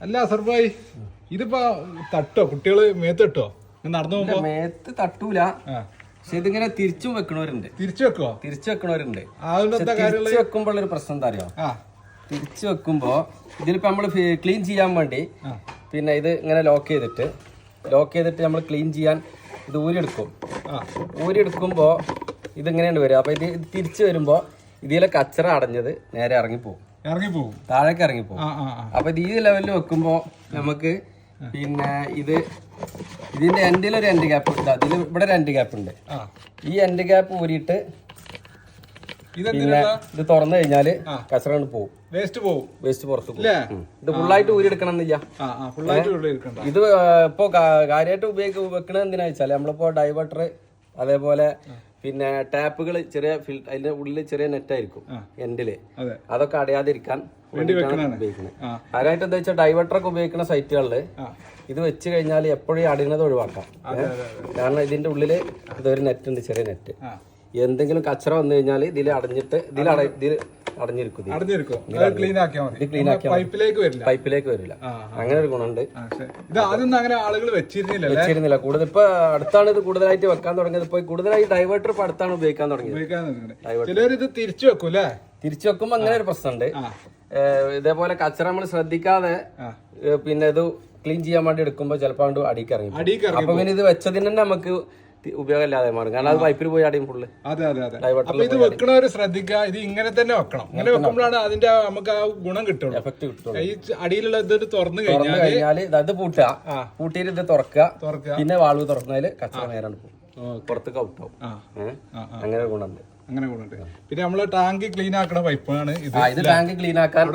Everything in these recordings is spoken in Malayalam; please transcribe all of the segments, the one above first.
അല്ല സർബായി ഇതിപ്പോ തട്ടോ? കുട്ടികൾ മേത്ത് തട്ടോ? നടന്നു പോകുമ്പോ? മേത്ത് തട്ടൂല. പക്ഷെ ഇതിങ്ങനെ തിരിച്ചും വെക്കണവരുണ്ട്. തിരിച്ചു വെക്കോ? തിരിച്ചു വെക്കണവരുണ്ട്. തിരിച്ചു വെക്കുമ്പോൾ ഒരു പ്രശ്നം എന്താ അറിയോ? തിരിച്ചു വെക്കുമ്പോ ഇതിലിപ്പോ നമ്മൾ ക്ലീൻ ചെയ്യാൻ വേണ്ടി പിന്നെ ഇത് ഇങ്ങനെ ലോക്ക് ചെയ്തിട്ട് ലോക്ക് ചെയ്തിട്ട് നമ്മൾ ക്ലീൻ ചെയ്യാൻ ഇത് ഊരിയെടുക്കും. ആ. ഊരിയെടുക്കുമ്പോ ഇതിങ്ങനെയാണ് വരിക. അപ്പൊ ഇത് ഇത് തിരിച്ചു വരുമ്പോ ഇതിലെ കച്ചറ അടഞ്ഞത് നേരെ ഇറങ്ങിപ്പോവും ഇറങ്ങി പോകും താഴേക്ക് ആ അപ്പൊ ഇത് ഈ ലെവലിൽ വെക്കുമ്പോ നമുക്ക് പിന്നെ ഇത് ഇതിന്റെ എൻഡിൽ ഒരു എൻഡ് ഗ്യാപ്പ് ഉണ്ട്. അതിൽ ഇവിടെ ഒരു എൻഡ് ഗ്യാപ്പ് ഉണ്ട്. ഈ എൻഡ് ഗ്യാപ്പ് ഊരിയിട്ട് പിന്നെ ഇത് തുറന്നു കഴിഞ്ഞാൽ കച്ചറ പോകും വേസ്റ്റ് പോകും വേസ്റ്റ് പുറത്ത് പോകും ഇത് ഫുള്ളായിട്ട് ഊരിയെടുക്കണം എന്നില്ല ഇത് ഇപ്പോ കാര്യമായിട്ട് ഉപയോഗിക്ക വെക്കണത് എന്തിനാ വെച്ചാൽ നമ്മളിപ്പോ ഡൈവേർട്ടർ അതേപോലെ പിന്നെ ടാപ്പുകൾ ചെറിയ ഫിൽ അതിന്റെ ഉള്ളിൽ ചെറിയ നെറ്റ് ആയിരിക്കും എൻഡിൽ. അതെ. അതൊക്കെ അടയാതിരിക്കാൻ ഉപയോഗിക്കുന്നത് ആരായിട്ട് എന്താ വെച്ചാൽ ഡൈവേർട്ടറൊക്കെ ഉപയോഗിക്കുന്ന സൈറ്റുകളിൽ ആ. ഇത് വെച്ച് കഴിഞ്ഞാൽ എപ്പോഴും അടിയുന്നത് ഒഴിവാക്കാം. കാരണം ഇതിന്റെ ഉള്ളിൽ ഇതൊരു നെറ്റ് ഉണ്ട് ചെറിയ നെറ്റ്. എന്തെങ്കിലും കച്ചറ വന്നു കഴിഞ്ഞാൽ ഇതിൽ അടഞ്ഞിട്ട് ഇതിൽ അട ഇതിൽ അടഞ്ഞിരിക്കും. അടഞ്ഞിരിക്കും ക്ലീൻ ആക്കിയാൽ മതി. ആക്കിയാൽ പൈപ്പിലേക്ക് വരില്ല. പൈപ്പിലേക്ക് വരില്ല. അങ്ങനെ ഒരു ഗുണമുണ്ട്. ഇത് ആദ്യം അങ്ങനെ ആളുകൾ വെച്ചിരുന്നില്ല വെച്ചിരുന്നില്ല. കൂടുതൽ ഇപ്പൊ അടുത്താണ് ഇത് കൂടുതലായിട്ട് വെക്കാൻ തുടങ്ങിയത്. ഇപ്പൊ കൂടുതലായി ഡൈവേർട്ടർ ഇപ്പൊ അടുത്താണ് ഉപയോഗിക്കാൻ തുടങ്ങിയത്. ചിലർ ഇത് തിരിച്ചു വെക്കും അല്ലേ? തിരിച്ചു വെക്കുമ്പോ അങ്ങനെ ഒരു പ്രശ്നമുണ്ട്. ഇതേപോലെ കച്ചറ നമ്മൾ ശ്രദ്ധിക്കാതെ പിന്നെ ഇത് ക്ലീൻ ചെയ്യാൻ വേണ്ടി എടുക്കുമ്പോൾ ചിലപ്പോൾ അടിക്കറങ്ങി അപ്പൊ പിന്നെ ഇത് വെച്ചതിന് തന്നെ നമുക്ക് ഉപയോഗമില്ലാതെ മാറും. കാരണം അത് പൈപ്പിൽ പോയി അടിയും ഫുള്ള് അതെ അതെ അതെ. ഡൈവേർട്ടറിൽ അപ്പൊ ഇത് വെക്കണവര് ശ്രദ്ധിക്കുക. ഇത് ഇങ്ങനെ തന്നെ വെക്കണം. ഇങ്ങനെ വെക്കുമ്പോഴാണ് അതിന്റെ നമുക്ക് ആ ഗുണം കിട്ടുള്ളൂ. എഫക്ട് ഈ അടിയിലുള്ള ഇത് തുറന്നു കഴിഞ്ഞാൽ ഇത് അത് പൂട്ടുക. പൂട്ടിയിട്ട് ഇത് തുറക്കുക. തുറക്കുക. പിന്നെ വാൾവ് തുറന്നതിൽ കച്ചറ നേരാണ് പോകും. പുറത്തേക്ക് ഔട്ടാവും അങ്ങനെ ഗുണമുണ്ട്. അങ്ങനെ ഗുണമുണ്ട് പിന്നെ നമ്മൾ ടാങ്ക് ക്ലീൻ ആക്കണ പൈപ്പാണ് ഇത്. ഇത് ടാങ്ക് ക്ലീൻ ആക്കാൻ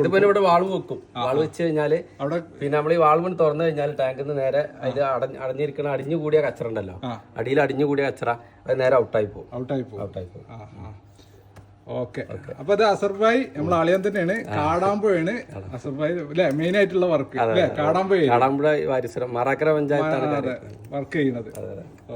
ഇത് പിന്നെ ഇവിടെ വാൾവ് വെക്കും. വാൾവ് വെച്ച് കഴിഞ്ഞാൽ അവിടെ പിന്നെ നമ്മൾ ഈ വാൾവ് തുറന്നു കഴിഞ്ഞാൽ ടാങ്കിൽ നിന്ന് നേരെ അത് അടഞ്ഞ് അടഞ്ഞിരിക്കണ അടിഞ്ഞു കൂടിയ കച്ചറ ഉണ്ടല്ലോ. അടിയിൽ അടിഞ്ഞു കൂടിയ കച്ചറ അത് നേരെ ഔട്ടായി പോകും. ഔട്ടായി പോകും. ഔട്ടായി പോകും. ഓക്കെ അപ്പൊ അത് അസർബായി നമ്മൾ ആളിയം തന്നെയാണ്. കാടാമ്പുഴയാണ് അസർബായി അല്ലെ മെയിൻ ആയിട്ടുള്ള വർക്ക് അല്ലെ കാടാമ്പുഴ കാടാമ്പുഴ വാരിസരം മറാക്കര പഞ്ചായത്താണ് വർക്ക് ചെയ്യുന്നത്.